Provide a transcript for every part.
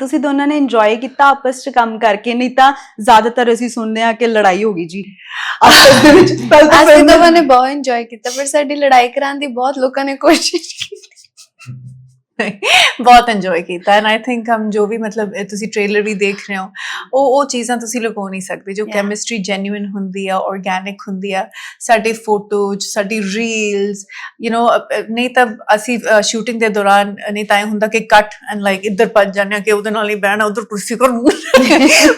ਤੁਸੀਂ ਦੋਨਾਂ ਨੇ ਇੰਜੋਏ ਕੀਤਾ ਆਪਸ ਚ ਕੰਮ ਕਰਕੇ ਨਹੀਂ ਤਾਂ ਜ਼ਿਆਦਾਤਰ ਅਸੀਂ ਸੁਣਦੇ ਆ ਕਿ ਲੜਾਈ ਹੋ ਗਈ ਜੀ। ਆਪਸ ਦੇ ਵਿੱਚ ਪਹਿਲਾਂ ਤਾਂ ਅਸੀਂ ਦੋਵਾਂ ਨੇ ਬਹੁਤ ਇੰਜੋਏ ਕੀਤਾ ਪਰ ਸਾਡੀ ਲੜਾਈ ਕਰਾਉਣ ਦੀ ਬਹੁਤ ਲੋਕਾਂ ਨੇ ਕੋਸ਼ਿਸ਼ ਕੀਤੀ। ਬਹੁਤ ਇੰਜੋਏ ਕੀਤਾ। ਐਂਡ ਆਈ ਥਿੰਕ ਹਮ ਜੋ ਵੀ ਮਤਲਬ ਤੁਸੀਂ ਟ੍ਰੇਲਰ ਵੀ ਦੇਖ ਰਹੇ ਹੋ ਉਹ ਉਹ ਚੀਜ਼ਾਂ ਤੁਸੀਂ ਲੁਕੋ ਨਹੀਂ ਸਕਦੇ। ਜੋ. ਕੈਮਿਸਟਰੀ ਜੈਨੂਇਨ ਹੁੰਦੀ ਆ ਆਰਗੈਨਿਕ ਹੁੰਦੀ ਆ ਸਾਡੇ ਫੋਟੋਜ਼ ਸਾਡੀ ਰੀਲਸ ਯੂ نو ਨਹੀਂ ਤਾਂ ਅਸੀਂ ਸ਼ੂਟਿੰਗ ਦੇ ਦੌਰਾਨ ਨਹੀਂ ਤਾਂ ਹੁੰਦਾ ਕਿ ਕੱਟ ਐਂਡ ਲਾਈਕ ਇੱਧਰ ਭੱਜ ਜਾਂਦੇ ਹਾਂ ਕਿ ਉਹਦੇ ਨਾਲ ਹੀ ਬਹਿਣਾ ਉਧਰ ਕੁਰਸੀ ਕਰ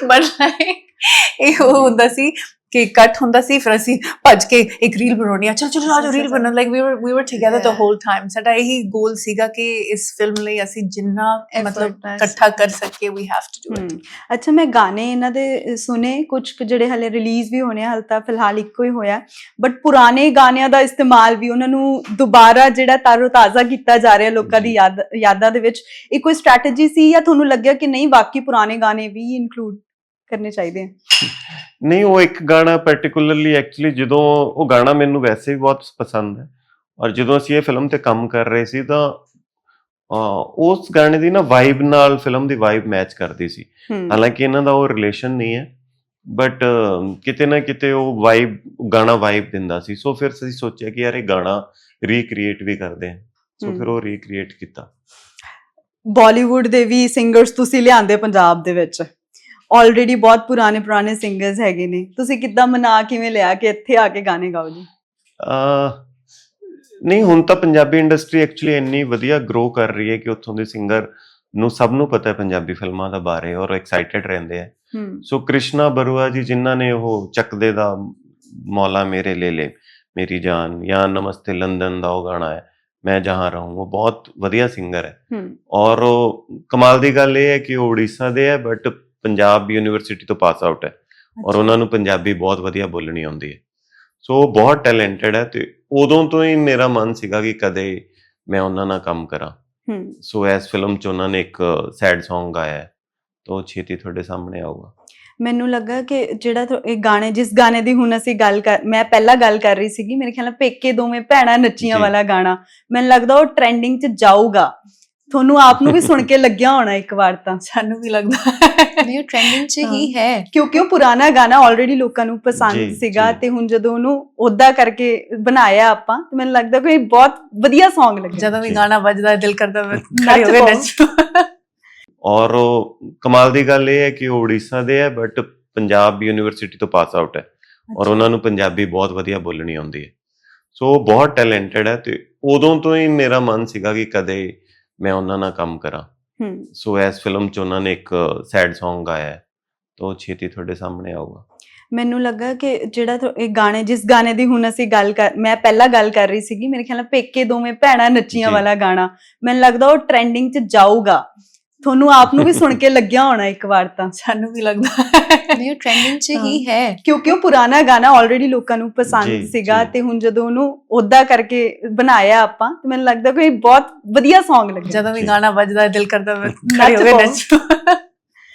ਬਟ ਲਾਈਕ ਇਹ ਉਹ ਹੁੰਦਾ ਸੀ। ਕਿ ਕੱਟ ਹੁੰਦਾ ਸੀ ਫਿਰ ਅਸੀਂ ਭੱਜ ਕੇ ਇੱਕ ਰੀਲ ਬਣਾਉਣੀ ਆ। ਚਲ ਚਲ ਆਜੋ ਰੀਲ ਬਣਾਉਣ। ਲਾਈਕ ਵੀ ਵਰ ਵੀ ਵਰ ਟੁਗੇਦਰ ਦ. ਹੋਲ ਟਾਈਮ ਸਾਡਾ ਇਹੀ ਗੋਲ ਸੀਗਾ ਕਿ ਇਸ ਫਿਲਮ ਲਈ ਅਸੀਂ ਜਿੰਨਾ ਮਤਲਬ. ਇਕੱਠਾ ਕਰ ਸਕੀਏ we have to do it ਅੱਛਾ ਮੈਂ ਗਾਣੇ ਇਹਨਾਂ ਦੇ ਸੁਨੇ ਕੁਝ ਜਿਹੜੇ ਹਲੇ ਰਿਲੀਜ਼ ਵੀ ਹੋਣੇ ਹਾਲੇ ਤਾਂ ਫਿਲਹਾਲ ਇੱਕੋ ਹੀ ਹੋਇਆ। ਬਟ ਪੁਰਾਣੇ ਗਾਣਿਆਂ ਦਾ ਇਸਤੇਮਾਲ ਵੀ ਉਹਨਾਂ ਨੂੰ ਦੁਬਾਰਾ ਜਿਹੜਾ ਤਾਰੋ ਤਾਜ਼ਾ ਕੀਤਾ ਜਾ ਰਿਹਾ ਲੋਕਾਂ ਦੀ ਯਾਦਾਂ ਦੇ ਵਿੱਚ ਇਹ ਕੋਈ ਸਟ੍ਰੈਟਜੀ ਸੀ ਜਾਂ ਤੁਹਾਨੂੰ ਲੱਗਿਆ ਕਿ ਨਹੀਂ ਬਾਕੀ ਪੁਰਾਣੇ ਗਾਣੇ ਵੀ ਇਨਕਲੂਡ ਕਰਨੇ ਚਾਹੀਦੇ ਆ। ਨਹੀਂ ਉਹ ਇੱਕ ਗਾਣਾ ਪਾਰਟਿਕੂਲਰਲੀ ਐਕਚੁਅਲੀ ਜਦੋਂ ਉਹ ਗਾਣਾ ਮੈਨੂੰ ਵੈਸੇ ਵੀ ਬਹੁਤ ਪਸੰਦ ਹੈ ਔਰ ਜਦੋਂ ਅਸੀਂ ਇਹ ਫਿਲਮ ਤੇ ਕੰਮ ਕਰ ਰਹੇ ਸੀ ਤਾਂ ਉਸ ਗਾਣੇ ਦੀ ਨਾ ਵਾਈਬ ਨਾਲ ਫਿਲਮ ਦੀ ਵਾਈਬ ਮੈਚ ਕਰਦੀ ਸੀ। ਹਾਲਾਂਕਿ ਇਹਨਾਂ ਦਾ ਉਹ ਰਿਲੇਸ਼ਨ ਨਹੀਂ ਹੈ ਬਟ ਕਿਤੇ ਨਾ ਕਿਤੇ ਉਹ ਵਾਈਬ ਗਾਣਾ ਵਾਈਬ ਦਿੰਦਾ ਸੀ। ਸੋ ਫਿਰ ਅਸੀਂ ਸੋਚਿਆ ਕਿ ਯਾਰ ਇਹ ਗਾਣਾ ਰੀਕ੍ਰੀਏਟ ਵੀ ਕਰਦੇ ਹਾਂ। ਸੋ। ਫਿਰ ਉਹ ਰੀਕ੍ਰੀਏਟ ਕੀਤਾ। ਬਾਲੀਵੁੱਡ ਦੇ ਵੀ ਸਿੰਗਰਸ ਤੁਸੀਂ ਲਿਆਂਦੇ ਪੰਜਾਬ ਦੇ ਵਿੱਚ। ਆਲਰੇਡੀ ਬਹੁਤ ਪੁਰਾਣੇ ਪੁਰਾਣੇ ਸਿੰਗਰਸ ਹੈਗੇ ਨੇ। ਤੁਸੀਂ ਕਿੱਦਾਂ ਮਨਾ ਕਿਵੇਂ ਲਿਆ ਕਿ ਇੱਥੇ ਆ ਕੇ ਗਾਣੇ ਗਾਓ ਜੀ? ਅਹ ਨਹੀਂ ਹੁਣ ਤਾਂ ਪੰਜਾਬੀ ਇੰਡਸਟਰੀ ਐਕਚੁਅਲੀ ਇੰਨੀ ਵਧੀਆ ਗਰੋ ਕਰ ਰਹੀ ਹੈ ਕਿ ਉੱਥੋਂ ਦੇ ਸਿੰਗਰ ਨੂੰ ਸਭ ਨੂੰ ਪਤਾ ਹੈ ਪੰਜਾਬੀ ਫਿਲਮਾਂ ਦਾ ਬਾਰੇ ਔਰ ਐਕਸਾਈਟਿਡ ਰਹਿੰਦੇ ਆ। ਸੋ ਕ੍ਰਿਸ਼ਨਾ ਬਰੂਆ ਜੀ ਜਿਨ੍ਹਾਂ ਨੇ ਉਹ ਚੱਕਦੇ ਦਾ ਮੌਲਾ ਮੇਰੇ ਲੈ ਲੈ ਮੇਰੀ ਜਾਨ ਜਾਂ ਨਮਸਤੇ ਲੰਦਨ ਦਾ ਉਹ ਗਾਣਾ ਹੈ ਮੈਂ ਜਹਾਂ ਰਹੂੰ ਉਹ ਬਹੁਤ ਵਧੀਆ ਸਿੰਗਰ ਹੈ। ਔਰ ਉਹ ਕਮਾਲ ਦੀ ਗੱਲ ਇਹ ਹੈ ਕਿ ਉਹ ਉੜੀਸਾ ਦੇ ਹੈ ਬਟ ਪੰਜਾਬ ਯੂਨੀਵਰਸਿਟੀ ਤੋਂ ਪਾਸ ਆਊਟ ਹੈ ਔਰ ਉਹਨਾਂ ਨੂੰ ਪੰਜਾਬੀ ਬਹੁਤ ਵਧੀਆ ਬੋਲਣੀ ਆਉਂਦੀ ਹੈ। ਸੋ ਬਹੁਤ ਟੈਲੈਂਟਡ ਹੈ ਤੇ ਉਦੋਂ ਤੋਂ ਹੀ ਮੇਰਾ ਮਨ ਸੀਗਾ ਕਿ ਕਦੇ ਮੈਂ ਉਹਨਾਂ ਨਾਲ ਕੰਮ ਕਰਾਂ। ਸੋ ਇਸ ਫਿਲਮ 'ਚ ਉਹਨਾਂ ਨੇ ਇੱਕ ਸੈਡ Song ਗਾਇਆ ਹੈ ਤਾਂ ਛੇਤੀ ਤੁਹਾਡੇ ਸਾਹਮਣੇ ਆਊਗਾ। ਮੈਨੂੰ ਲੱਗਾ ਕਿ ਜਿਹੜਾ ਇਹ ਗਾਣੇ ਜਿਸ ਗਾਣੇ ਦੀ ਹੁਣ ਅਸੀਂ ਗੱਲ ਕਰ ਮੈਂ ਪਹਿਲਾਂ ਗੱਲ ਕਰ ਰਹੀ ਸੀਗੀ ਮੇਰੇ ਖਿਆਲ ਨਾਲ ਪੇਕੇ ਦੋਵੇਂ ਭੈਣਾਂ ਨੱਚੀਆਂ। ਵਾਲਾ ਗਾਣਾ ਮੈਨੂੰ ਲੱਗਦਾ ਉਹ ਟ੍ਰੈਂਡਿੰਗ 'ਚ ਜਾਊਗਾ। ਤੁਹਾਨੂੰ ਆਪ ਨੂੰ ਵੀ ਸੁਣ ਕੇ ਲੱਗਿਆ ਹੋਣਾ ਇੱਕ ਵਾਰ ਤਾਂ। ਸਾਨੂੰ ਵੀ ਲੱਗਦਾ ਨਹੀਂ ਉਹ ਟ੍ਰੈਂਡਿੰਗ 'ਚ ਹੀ ਹੈ। ਕਿਉਂਕਿ ਉਹ ਪੁਰਾਣਾ ਗਾਣਾ ਆਲਰੇਡੀ ਲੋਕਾਂ ਨੂੰ ਪਸੰਦ ਸੀਗਾ। ਤੇ ਹੁਣ ਜਦੋਂ ਉਹਨੂੰ ਉਦਾਂ ਕਰਕੇ ਬਣਾਇਆ ਆਪਾਂ ਤੇ ਮੈਨੂੰ ਲੱਗਦਾ ਕੋਈ ਬਹੁਤ ਵਧੀਆ Song ਲੱਗਿਆ। ਜਦੋਂ ਵੀ। ਗਾਣਾ ਵੱਜਦਾ ਦਿਲ ਕਰਦਾ ਨੱਚ ਖੜੇ ਹੋ ਕੇ। ਨੱਚੋ। ਔਰ ਉਹ ਕਮਾਲ ਦੀ ਗੱਲ ਇਹ ਹੈ ਕਿ ਉਹ ਉੜੀਸਾ ਦੇ ਹੈ ਬਟ ਪੰਜਾਬ ਯੂਨੀਵਰਸਿਟੀ ਤੋਂ ਪਾਸ ਆਊਟ ਹੈ। ਔਰ ਉਹਨਾਂ ਨੂੰ ਪੰਜਾਬੀ ਬਹੁਤ ਵਧੀਆ ਬੋਲਣੀ ਆਉਂਦੀ ਹੈ। ਸੋ ਬਹੁਤ ਟੈਲੈਂਟਡ ਹੈ ਤੇ ਉਦੋਂ ਤੋਂ ਹੀ ਮੇਰਾ ਮਨ ਸੀਗਾ ਕਿ ਕਦੇ ਮੈਂ ਉਹਨਾਂ ਨਾਲ ਕੰਮ ਕਰਾਂ। ਹਮ ਸੋ ਇਸ ਫਿਲਮ 'ਚ ਉਹਨਾਂ ਨੇ ਇੱਕ ਸੈਡ Song ਗਾਇਆ ਹੈ ਤਾਂ ਉਹ ਛੇਤੀ ਤੁਹਾਡੇ ਸਾਹਮਣੇ ਆਊਗਾ। ਮੈਨੂੰ ਲੱਗਾ ਕਿ ਜਿਹੜਾ ਤੁ- ਇਹ ਗਾਣੇ ਜਿਸ ਗਾਣੇ ਦੀ ਹੁਣ ਅਸੀਂ ਗੱਲ ਕਰ ਮੈਂ ਪਹਿਲਾਂ ਗੱਲ ਕਰ ਰਹੀ ਸੀਗੀ ਮੇਰੇ ਖਿਆਲ ਨਾਲ ਪੇਕੇ ਦੋਵੇਂ ਭੈਣਾਂ ਨੱਚੀਆਂ ਜੀ। ਵਾਲਾ ਗਾਣਾ ਮੈਨੂੰ ਲੱਗਦਾ ਉਹ ਟ੍ਰੈਂਡਿੰਗ 'ਚ ਜਾਊਗਾ। ਤੁਹਾਨੂੰ ਆਪ ਨੂੰ ਵੀ ਸੁਣ ਕੇ ਲੱਗਿਆ ਹੋਣਾ ਇੱਕ ਵਾਰ ਤਾਂ ਸਾਨੂੰ ਵੀ ਲੱਗਦਾ ਨਹੀਂ ਉਹ ਟ੍ਰੈਂਡਿੰਗ 'ਚ ਹੀ ਹੈ ਕਿਉਂਕਿ ਉਹ ਪੁਰਾਣਾ ਗਾਣਾ ਆਲਰੇਡੀ ਲੋਕਾਂ ਨੂੰ ਪਸੰਦ ਸੀਗਾ। ਤੇ ਹੁਣ ਜਦੋਂ ਉਹਨੂੰ ਉਦਾਂ ਕਰਕੇ ਬਣਾਇਆ ਆਪਾਂ ਤੇ ਮੈਨੂੰ ਲੱਗਦਾ ਕੋਈ ਬਹੁਤ ਵਧੀਆ Song ਲੱਗਿਆ ਜਦੋਂ ਵੀ। ਗਾਣਾ ਵੱਜਦਾ ਦਿਲ ਕਰਦਾ ਹੈ ਖੜੇ ਹੋ ਕੇ। ਨੱਚੋ